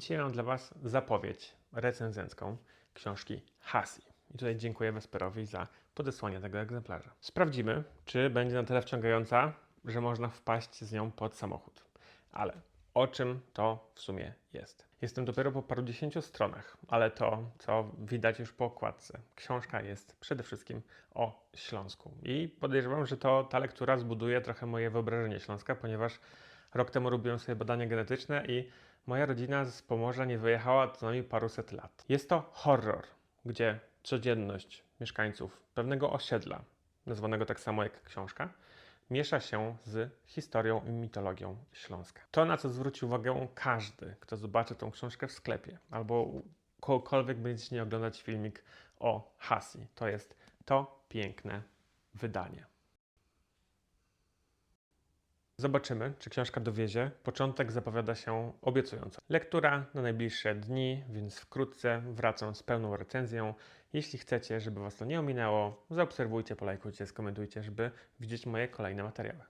Dzisiaj mam dla Was zapowiedź recenzencką książki Hasi. I tutaj dziękuję Wesperowi za podesłanie tego egzemplarza. Sprawdzimy, czy będzie na tyle wciągająca, że można wpaść z nią pod samochód. Ale o czym to w sumie jest? Jestem dopiero po paru dziesięciu stronach, ale to, co widać już po okładce, książka jest przede wszystkim o Śląsku. I podejrzewam, że to ta lektura zbuduje trochę moje wyobrażenie Śląska, ponieważ rok temu robiłem sobie badania genetyczne i moja rodzina z Pomorza nie wyjechała co najmniej paruset lat. Jest to horror, gdzie codzienność mieszkańców pewnego osiedla, nazwanego tak samo jak książka, miesza się z historią i mitologią Śląska. To, na co zwróci uwagę każdy, kto zobaczy tą książkę w sklepie, albo kogokolwiek będziecie nie oglądać filmik o Hasi, to jest to piękne wydanie. Zobaczymy, czy książka dowiezie. Początek zapowiada się obiecująco. Lektura na najbliższe dni, więc wkrótce wracam z pełną recenzją. Jeśli chcecie, żeby Was to nie ominęło, zaobserwujcie, polajkujcie, skomentujcie, żeby widzieć moje kolejne materiały.